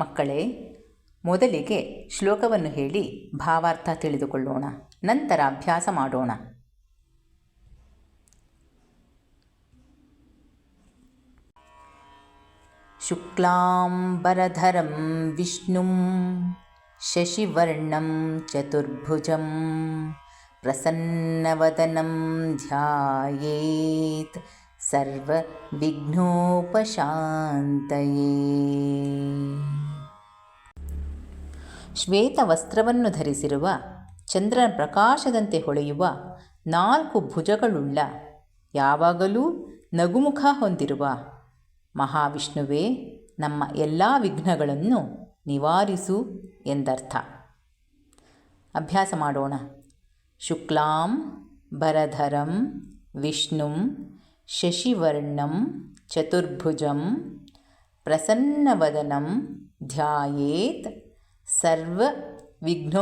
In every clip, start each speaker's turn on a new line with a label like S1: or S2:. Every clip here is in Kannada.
S1: ಮಕ್ಕளே ಮೊದಲಿಗೆ ಶ್ಲೋಕವನ್ನು ಹೇಳಿ ಭಾವಾರ್ಥ ತಿಳಿದುಕೊಳ್ಳೋಣ ನಂತರ ಅಭ್ಯಾಸ ಮಾಡೋಣ ಶುಕ್ಲಾಂ ಬರಧರಂ ವಿಷ್ಣುಂ ಶಶಿವರ್ಣಂ ಚತುರ್ಭುಜಂ ಪ್ರಸನ್ನವದನಂ ಧ್ಯಾಯೇತ್ ಸರ್ವ ವಿಘ್ನೋಪಶಾಂತಯೇ ಶ್ವೇತ ವಸ್ತ್ರವನ್ನು ಧರಿಸಿರುವ ಚಂದ್ರನ ಪ್ರಕಾಶದಂತೆ ಹೊಳೆಯುವ ನಾಲ್ಕು ಭುಜಗಳುಳ್ಳ ಯಾವಾಗಲೂ ನಗುಮುಖ ಹೊಂದಿರುವ ಮಹಾವಿಷ್ಣುವೇ ನಮ್ಮ ಎಲ್ಲ ವಿಘ್ನಗಳನ್ನು ನಿವಾರಿಸು ಎಂದರ್ಥ ಅಭ್ಯಾಸ ಮಾಡೋಣ ಶುಕ್ಲಾಂ ಭರಧರಂ ವಿಷ್ಣುಂ ಶಶಿವರ್ಣಂ ಚತುರ್ಭುಜಂ ಪ್ರಸನ್ನವದನಂ ಧ್ಯಾಯೇತ್ सर्वविघ्नोपशान्तये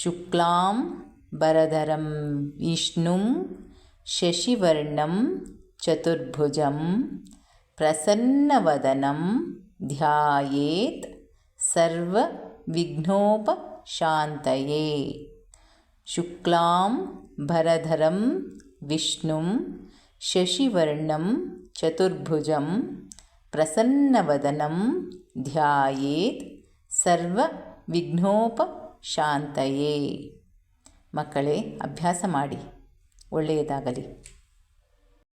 S1: शुक्लां भरधरं विष्णुं शशिवर्णं चतुर्भुजं प्रसन्नवदनं ध्यायेत् सर्वविघ्नोपशान्तये शुक्लां भरधरं विष्णुं शशिवर्णं चतुर्भुजं ಪ್ರಸನ್ನವದನಂ ಧ್ಯಾಯೇತ್ ಸರ್ವ ಶಾಂತಯೇ ಮಕ್ಕಳೇ ಅಭ್ಯಾಸ ಮಾಡಿ ಒಳ್ಳೆಯದಾಗಲಿ